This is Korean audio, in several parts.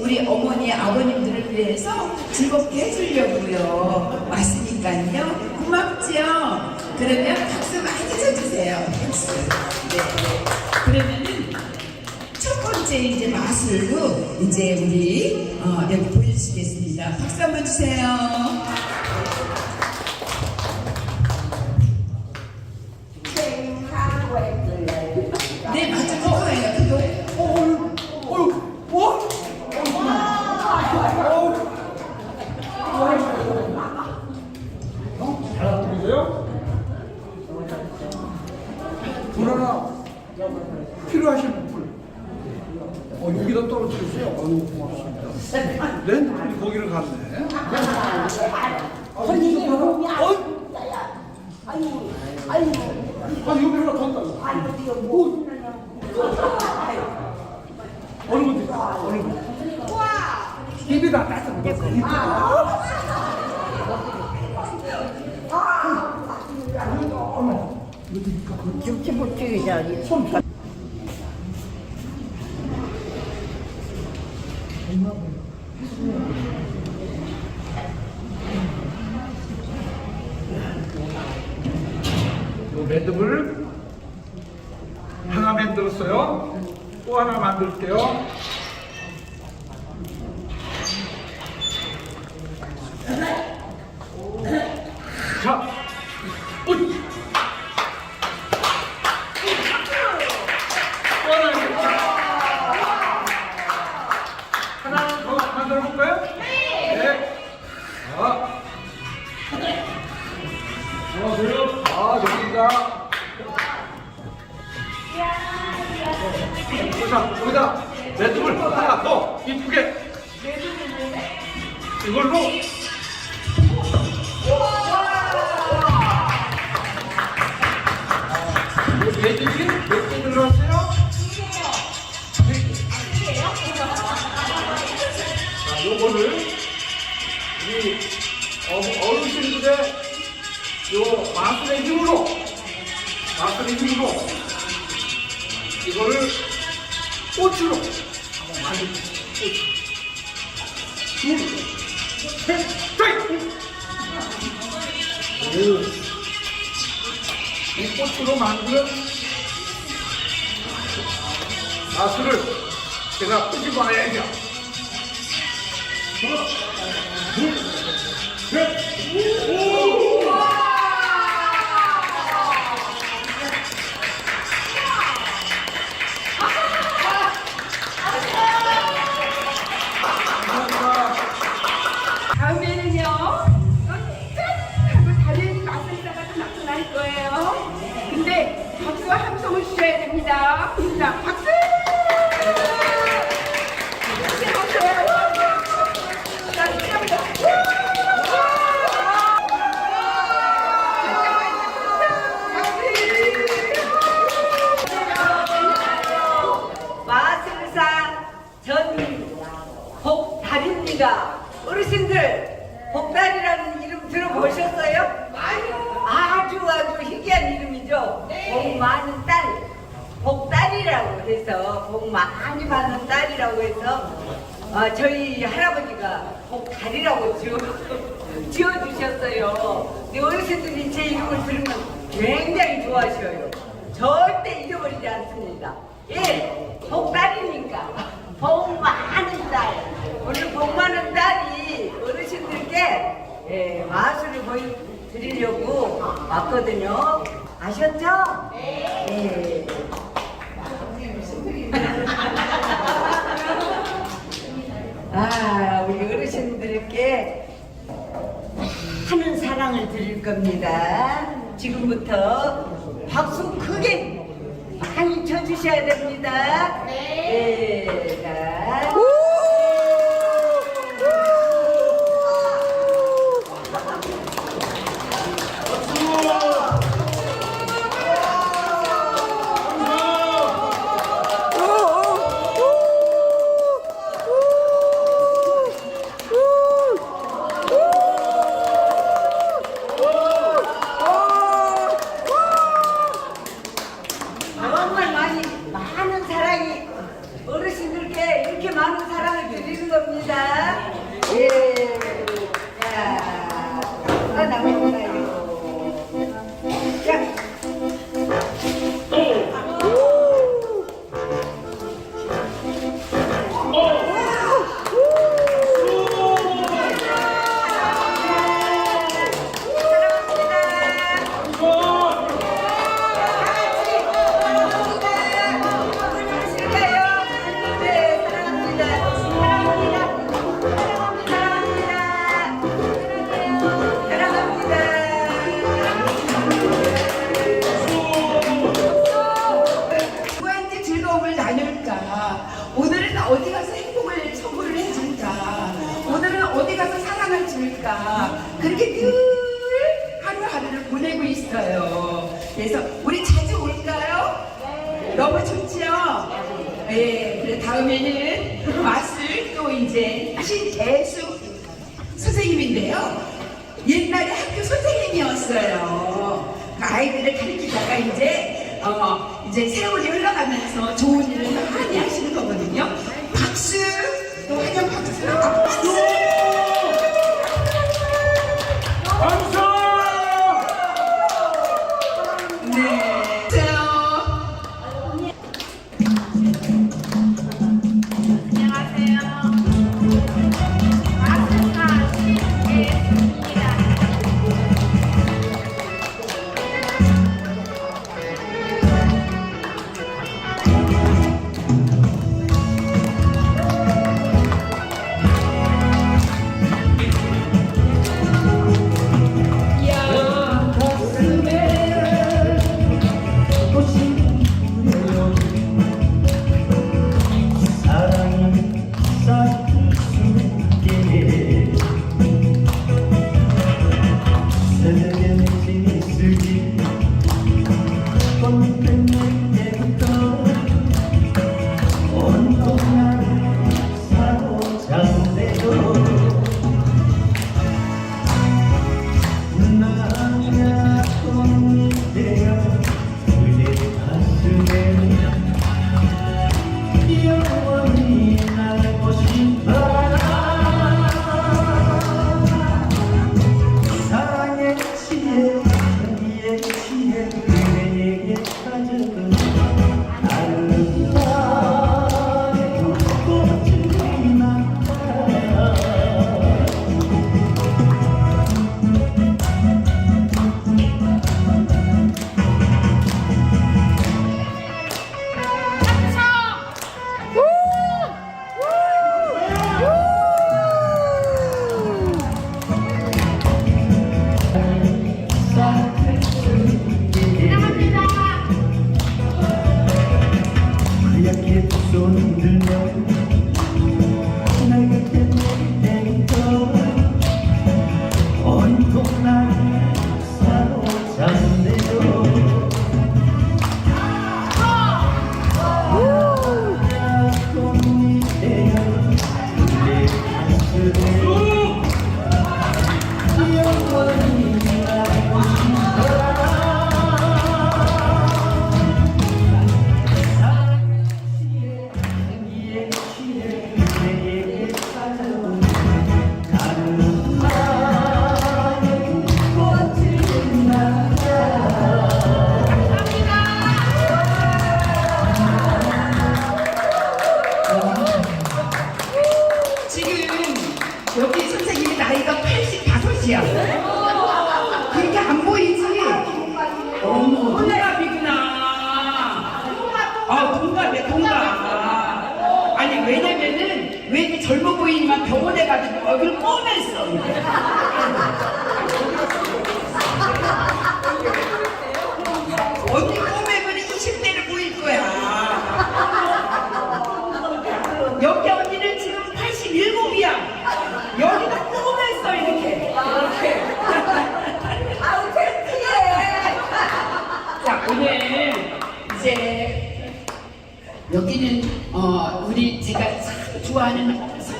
우리 어머니 아버님들을 위해서 즐겁게 해주려고요. 왔으니까요. 고맙죠 그러면 박수 많이 쳐주세요. 박수. 네. 그러면은 첫 번째 이제 마술로 이제 우리 어, 여기 보여주시겠습니다. 박수 한번 주세요 아, 여기 하나 더 있다고. 아이고, 이거 뭐 하느냐고. 어느 분들? 어느 분? 입에다 따뜻 묻었어. 김치 부치기자, 이 만들게요. 마술을 제가 끄집어 내야죠. 하나, 둘, 셋, 오! 함성을 주셔야 됩니다 자 박수 복달입니다. 어르신들 복달이라는 이름 들어보셨어요? 아주 아주 희귀한 이름이 죠. 복 많은 딸 복달이라고 해서 복 많이 받는 딸이라고 해서 아, 저희 할아버지가 복달이라고 지어, 지어주셨어요. 근데 어르신들이 제 이름을 들으면 굉장히 좋아하셔요. 절대 잊어버리지 않습니다. 예, 복달이니까 복 많은 딸. 오늘 복 많은 딸이 어르신들께 예, 마술을 보여드리려고 왔거든요. 아셨죠? 네. 아, 우리 어르신들께 하는 사랑을 드릴 겁니다. 지금부터 박수 크게 많이 쳐주셔야 됩니다. 네. 자.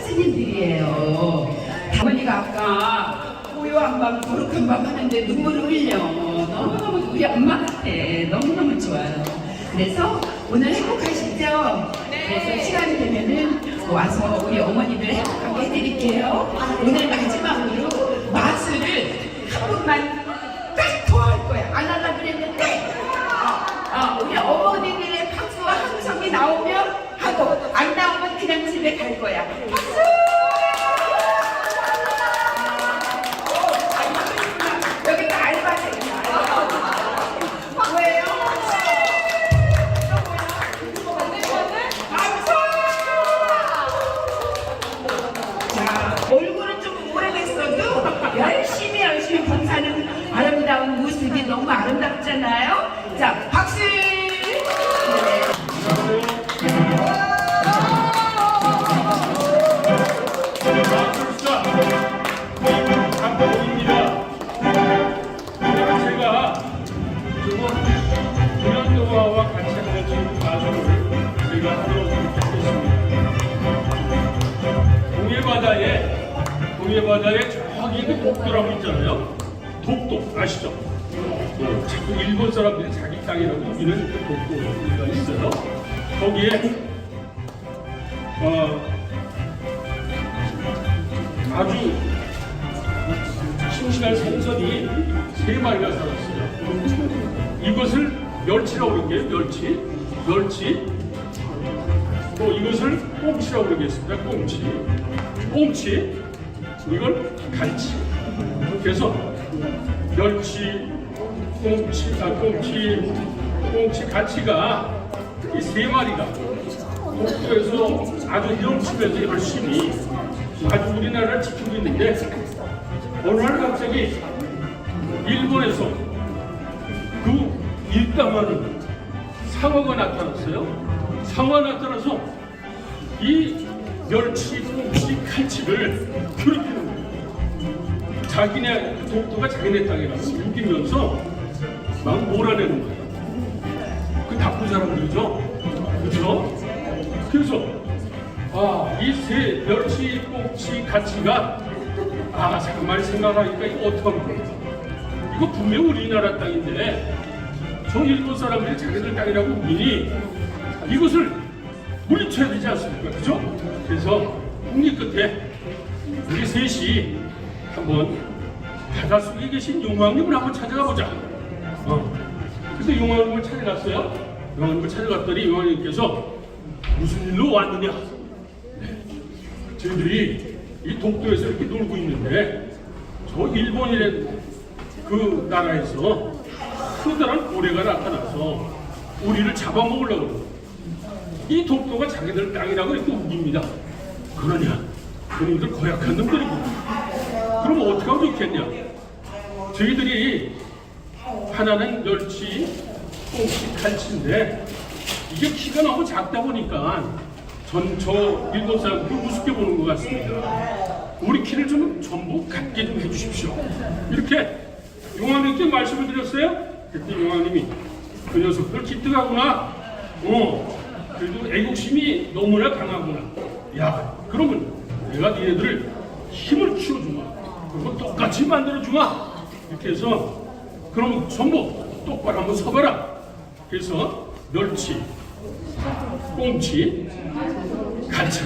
스님들이에요. 다머니가 아까 고요한 밤, 거룩한 밤 하는데 눈물 흘려. 너무너무 우리 엄마 같아. 너무너무 좋아요. 그래서 오늘 행복하시죠? 네. 그래서 시간이 되면은 와서 우리 어머니들 행복하게 해드릴게요. 오늘 마지막으로 마술을 한 번만 딱 더 할 거야. 안 하려고 그랬는데. 어, 어, 우리 어머니들의 박수와 함성이 나오면 하고, 안 나오면 그냥 집에 갈 거야. 박수! 이걸 간치. 그래서 멸치, 꽁치, 아 꽁치, 꽁치 간치가 이 세 마리가 독도에서 아주 영치면서 열심히 아주 우리나라를 지키고 있는데 어느 날 갑자기 일본에서 그 일당하는 상어가 나타났어요. 상어가 나타나서 이 멸치, 꽁치, 칼치를 괴롭히는 거예요. 자기네 독도가 자기네 땅이라고 우기면서 막 몰아내는 거예요. 그 나쁜 사람들이죠. 그죠? 그래서 아, 이새 멸치, 꽁치, 가치가 아, 잠깐만 생각하니까 이거 어떡하면 좋을까? 이거 분명 우리나라 땅인데 저 일본 사람들이 자기들 땅이라고 우기니 이것을 물리쳐야 되지 않습니까? 그죠? 그래서 국리 끝에 우리 셋이 한번 바닷속에 계신 용왕님을 한번 찾아가 보자. 어. 그래서 용왕님을 찾아갔어요. 용왕님을 찾아갔더니 용왕님께서 무슨 일로 왔느냐? 네. 저희들이 이 독도에서 이렇게 놀고 있는데 저 일본이라는 그 나라에서 커다란 고래가 나타나서 우리를 잡아먹으려고. 이 독도가 자기들 땅이라고 이렇게 우깁니다. 그러냐? 그놈들 고약한 놈들이고. 그럼 어떻게 하면 좋겠냐? 저희들이 하나는 멸치, 꽁치, 칼치인데 이게 키가 너무 작다 보니까 전저 일본 사람들 우습게 보는 것 같습니다. 우리 키를 좀 전부 갖게 좀 해주십시오. 이렇게 용왕님께 말씀을 드렸어요. 그때 용왕님이 그 녀석들 기특하구나. 어, 그래도 애국심이 너무나 강하구나. 야, 그러면 내가 니네들을 힘을 키워주마. 그리고 똑같이 만들어주마. 이렇게 해서 그럼 전부 똑바로 한번 서봐라. 그래서 멸치, 꽁치, 갈치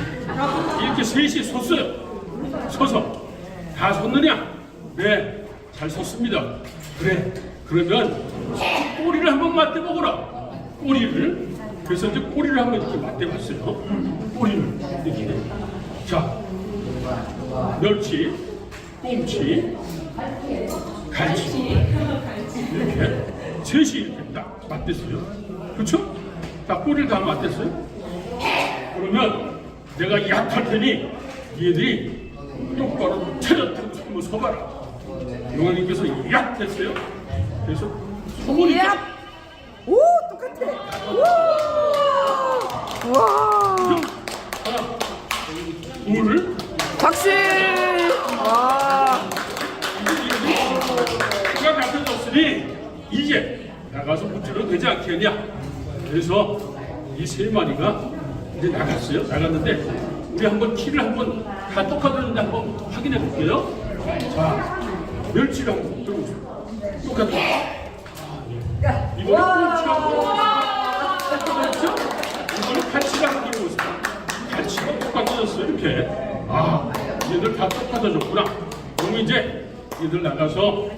이렇게 셋이 섰어요. 서서 다 섰느냐? 네, 잘 섰습니다. 그래, 그러면 꼬리를 한번 맞대보거라. 꼬리를. 그래서 이제 꼬리를 한번 이렇게 맞대봤어요. 꼬리를 이렇게. 자, 멸치, 꽁치, 갈치 이렇게 셋이 이렇게 딱 맞댔어요. 그렇죠? 딱 꼬리를 다 맞댔어요. 그러면 내가 약할 테니 얘들이 똑바로 차렷하고 한번 서봐라. 용왕님께서 약 했어요. 그래서 소문이 딱 오 똑같아. 우 와. 둘, 박수. 와. 키가 같아졌으니 이제 나가서 무찌르도 되지 않겠냐. 그래서 이 세 마리가 이제 나갔어요. 나갔는데 우리 한번 키를 한번 다 똑같았는데 한번 확인해 볼게요. 자, 멸치를 한번 들고 오세요. 똑같아. 이번에 꽁치하고 그렇죠? 이번에 갈치가 한번 들고 오세요. 똑같아졌어요. 이렇게. 아, 얘들 다 똑같아졌구나. 그럼 이제 얘들 나가서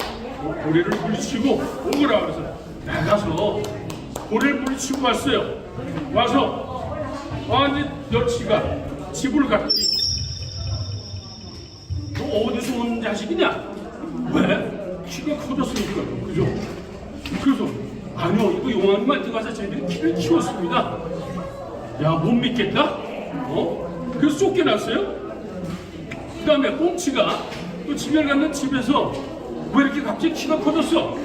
고래를 물리치고 오거라 그래서 나가서 고래를 물리치고 왔어요. 와서 아니 멸치가 집을 갔더니 너 어디서 온 자식이냐? 왜? 키가 커졌으니까 그죠? 그래서 아니요 이거 용왕님한테 가서 저희들이 키를 키웠습니다. 야 못 믿겠다? 어? 그래서 쫓겨났어요. 그 다음에 꽁치가 또 집에 갔는 집에서 왜 이렇게 갑자기 키가 커졌어?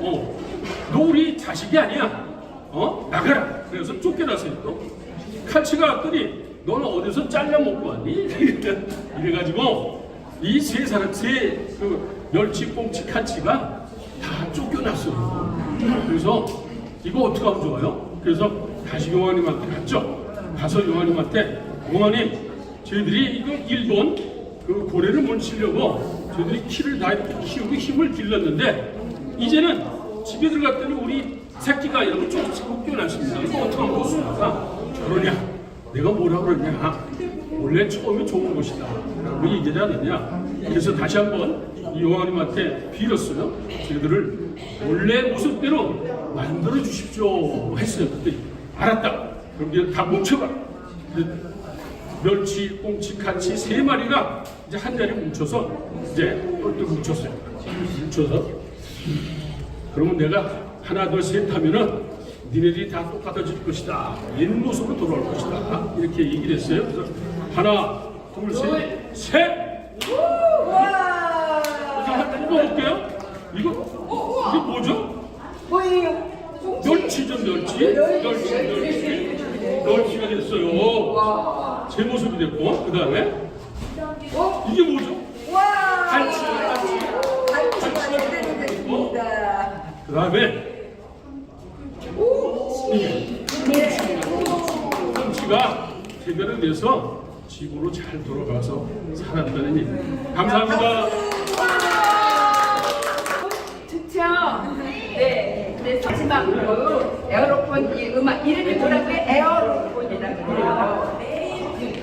어, 너 우리 자식이 아니야. 어? 나가라. 그래서 쫓겨났어요. 또. 칼치가 왔더니 너는 어디서 잘려 먹고 왔니? 이래가지고 이 세 사람, 세그 멸치, 꽁치, 칼치가 다 쫓겨났어요. 그래서 이거 어떻게 하면 좋아요? 그래서 다시 용왕님한테 갔죠. 가서 용왕님한테 용왕님, 저희들이 이거 일본 그 고래를 뭉치려고 저희들이 키를 다 키우고 힘을 길렀는데 이제는 집에 들어갔더니 우리 새끼가 이렇게 조금씩 웃겨났습니다. 이거 어떻게 하면 좋습니까? 저러냐? 내가 뭐라 그러냐? 원래 처음이 좋은 것이다. 라고 얘기하지 않느냐? 그래서 다시 한번 이 용왕님한테 빌었어요. 저희들을 원래 모습대로 만들어 주십시오 했어요. 그때 알았다. 그럼 이제 다 뭉쳐봐. 그 멸치, 꽁치, 같이 세 마리가 이제 한 자리 뭉쳐서 이제 똘똘 뭉쳤어요. 뭉쳐서 그러면 내가 하나 둘셋 하면은 니네들이 다 똑같아질 것이다. 옛 모습으로 돌아올 것이다. 이렇게 얘기를 했어요. 그래서 하나 둘셋 볼게요. 이거 이게 뭐죠? 뭐예요? 멸치죠 멸치. 멸치 멸치. 멸치가 됐어요. 제 모습이 됐고 그 다음에 이게 뭐죠? 와! 갈치 갈치. 갈치가 제대로 됐습니다. 그 다음에 이게 꽁치가 제대로 돼서 집으로 잘 돌아가서 살았다는 얘기. 감사합니다. 좋죠? 네. 그래서 마지막으로 에어로폰 이 음악 이름이 뭐라고요? 에어로폰이라고 그래요.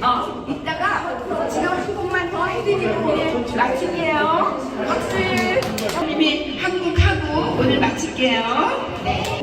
어, 이따가 지금 한 곡만 더 해드리고 마칠게요. 박수! 선님이 한국하고 오늘 마칠게요. 사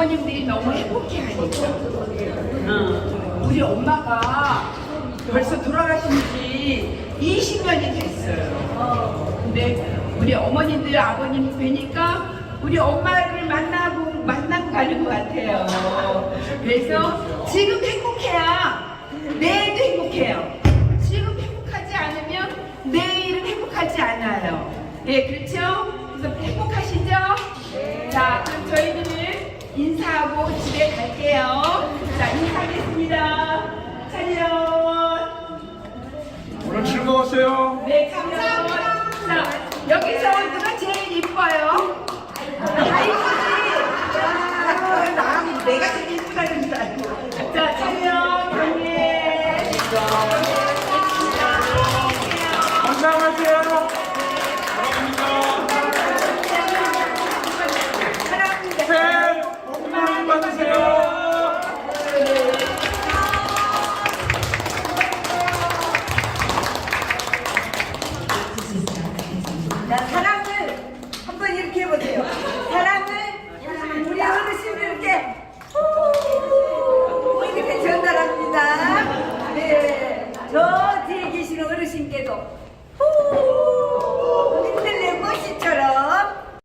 어머님들이 너무 행복해하니까 응. 우리 엄마가 벌써 돌아가신 지 20년이 됐어요 근데 우리 어머님들 아버님 뵈니까 우리 엄마를 만나고 만나고 가는 것 같아요 그래서 지금 행복해야 내일도 행복해요 지금 행복하지 않으면 내일은 행복하지 않아요 예 그렇죠? 그래서 행복하시죠? 자 그럼 저희는 인사하고 집에 갈게요. 자, 인사하겠습니다. 차려. 오늘 즐거웠어요. 네, 감사합니다. 자, 여기서